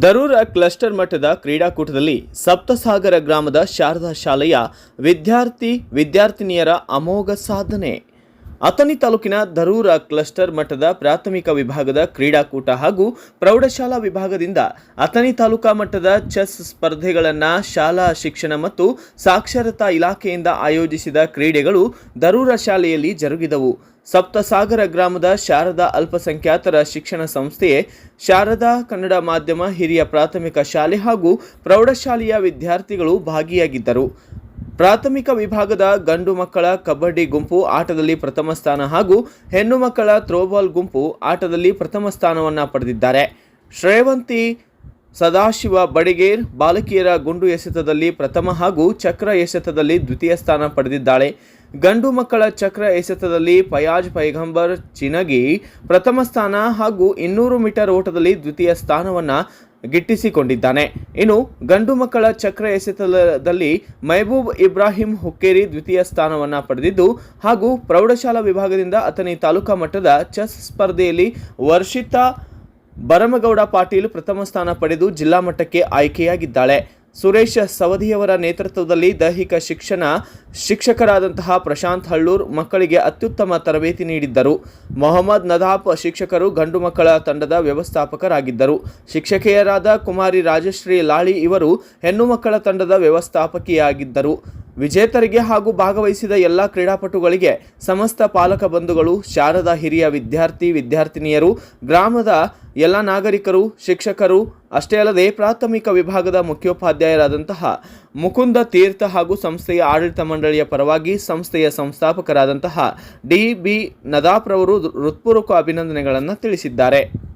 Darur cluster ಮಟ್ಟದ ಕ್ರೀಡಾಕೂಟದಲ್ಲಿ ಸಪ್ತಸಾಗರ ಗ್ರಾಮದ ಶಾರದಾ ಶಾಲೆಯ ವಿದ್ಯಾರ್ಥಿ ವಿದ್ಯಾರ್ಥಿನಿಯರ ಅಮೋಘ ಸಾಧನೆ. ಅಥಣಿ ತಾಲೂಕಿನ ದರೂರ ಕ್ಲಸ್ಟರ್ ಮಟ್ಟದ ಪ್ರಾಥಮಿಕ ವಿಭಾಗದ ಕ್ರೀಡಾಕೂಟ ಹಾಗೂ ಪ್ರೌಢಶಾಲಾ ವಿಭಾಗದಿಂದ ಅಥಣಿ ತಾಲೂಕಾ ಮಟ್ಟದ ಚೆಸ್ ಸ್ಪರ್ಧೆಗಳನ್ನು ಶಾಲಾ ಶಿಕ್ಷಣ ಮತ್ತು ಸಾಕ್ಷರತಾ ಇಲಾಖೆಯಿಂದ ಆಯೋಜಿಸಿದ ಕ್ರೀಡೆಗಳು ದರೂರ ಶಾಲೆಯಲ್ಲಿ ಜರುಗಿದವು. ಸಪ್ತಸಾಗರ ಗ್ರಾಮದ ಶಾರದಾ ಅಲ್ಪಸಂಖ್ಯಾತರ ಶಿಕ್ಷಣ ಸಂಸ್ಥೆಯೇ ಶಾರದಾ ಕನ್ನಡ ಮಾಧ್ಯಮ ಹಿರಿಯ ಪ್ರಾಥಮಿಕ ಶಾಲೆ ಹಾಗೂ ಪ್ರೌಢಶಾಲೆಯ ವಿದ್ಯಾರ್ಥಿಗಳು ಭಾಗಿಯಾಗಿದ್ದರು. ಪ್ರಾಥಮಿಕ ವಿಭಾಗದ ಗಂಡು ಮಕ್ಕಳ ಕಬಡ್ಡಿ ಗುಂಪು ಆಟದಲ್ಲಿ ಪ್ರಥಮ ಸ್ಥಾನ ಹಾಗೂ ಹೆಣ್ಣು ಮಕ್ಕಳ ಥ್ರೋಬಾಲ್ ಗುಂಪು ಆಟದಲ್ಲಿ ಪ್ರಥಮ ಸ್ಥಾನವನ್ನು ಪಡೆದಿದ್ದಾರೆ. ಶ್ರೇವಂತಿ ಸದಾಶಿವ ಬಡಿಗೇರ್ ಬಾಲಕಿಯರ ಗುಂಡು ಎಸೆತದಲ್ಲಿ ಪ್ರಥಮ ಹಾಗೂ ಚಕ್ರ ಎಸೆತದಲ್ಲಿ ದ್ವಿತೀಯ ಸ್ಥಾನ ಪಡೆದಿದ್ದಾಳೆ. ಗಂಡು ಮಕ್ಕಳ ಚಕ್ರ ಎಸೆತದಲ್ಲಿ ಫಯಾಜ್ ಪೈಗಂಬರ್ ಚಿನಗಿ ಪ್ರಥಮ ಸ್ಥಾನ ಹಾಗೂ ಇನ್ನೂರು ಮೀಟರ್ ಓಟದಲ್ಲಿ ದ್ವಿತೀಯ ಸ್ಥಾನವನ್ನು ಗಿಟ್ಟಿಸಿಕೊಂಡಿದ್ದಾನೆ. ಇನ್ನು ಗಂಡು ಮಕ್ಕಳ ಚಕ್ರ ಎಸೆತದಲ್ಲಿ ಮಹಬೂಬ್ ಇಬ್ರಾಹಿಂ ಹುಕ್ಕೇರಿ ದ್ವಿತೀಯ ಸ್ಥಾನವನ್ನು ಪಡೆದಿದ್ದು ಹಾಗೂ ಪ್ರೌಢಶಾಲಾ ವಿಭಾಗದಿಂದ ಅತನಿ ತಾಲೂಕಾ ಮಟ್ಟದ ಚೆಸ್ ಸ್ಪರ್ಧೆಯಲ್ಲಿ ವರ್ಷಿತಾ ಬರಮಗೌಡ ಪಾಟೀಲ್ ಪ್ರಥಮ ಸ್ಥಾನ ಪಡೆದು ಜಿಲ್ಲಾ ಮಟ್ಟಕ್ಕೆ ಆಯ್ಕೆಯಾಗಿದ್ದಾಳೆ. ಸುರೇಶ್ ಸವದಿಯವರ ನೇತೃತ್ವದಲ್ಲಿ ದೈಹಿಕ ಶಿಕ್ಷಣ ಶಿಕ್ಷಕರಾದಂತಹ ಪ್ರಶಾಂತ್ ಹಳ್ಳೂರ್ ಮಕ್ಕಳಿಗೆ ಅತ್ಯುತ್ತಮ ತರಬೇತಿ ನೀಡಿದ್ದರು. ಮೊಹಮ್ಮದ್ ನದಾಫ್ ಶಿಕ್ಷಕರು ಗಂಡು ಮಕ್ಕಳ ತಂಡದ ವ್ಯವಸ್ಥಾಪಕರಾಗಿದ್ದರು. ಶಿಕ್ಷಕಿಯರಾದ ಕುಮಾರಿ ರಾಜಶ್ರೀ ಲಾಳಿ ಇವರು ಹೆಣ್ಣು ಮಕ್ಕಳ ತಂಡದ ವ್ಯವಸ್ಥಾಪಕಿಯಾಗಿದ್ದರು. ವಿಜೇತರಿಗೆ ಹಾಗೂ ಭಾಗವಹಿಸಿದ ಎಲ್ಲ ಕ್ರೀಡಾಪಟುಗಳಿಗೆ ಸಮಸ್ತ ಪಾಲಕ ಬಂಧುಗಳು, ಶಾರದಾ ಹಿರಿಯ ವಿದ್ಯಾರ್ಥಿ, ವಿದ್ಯಾರ್ಥಿನಿಯರು, ಗ್ರಾಮದ ಎಲ್ಲ ನಾಗರಿಕರು, ಶಿಕ್ಷಕರು, ಅಷ್ಟೇ ಅಲ್ಲದೆ ಪ್ರಾಥಮಿಕ ವಿಭಾಗದ ಮುಖ್ಯೋಪಾಧ್ಯಾಯರಾದಂತಹ ಮುಕುಂದ ತೀರ್ಥ ಹಾಗೂ ಸಂಸ್ಥೆಯ ಆಡಳಿತ ಮಂಡಳಿಯ ಪರವಾಗಿ ಸಂಸ್ಥೆಯ ಸಂಸ್ಥಾಪಕರಾದಂತಹ ಡಿ ಬಿ ನದಾಪ್ರವರು ಹೃತ್ಪೂರ್ವಕ ಅಭಿನಂದನೆಗಳನ್ನು ತಿಳಿಸಿದ್ದಾರೆ.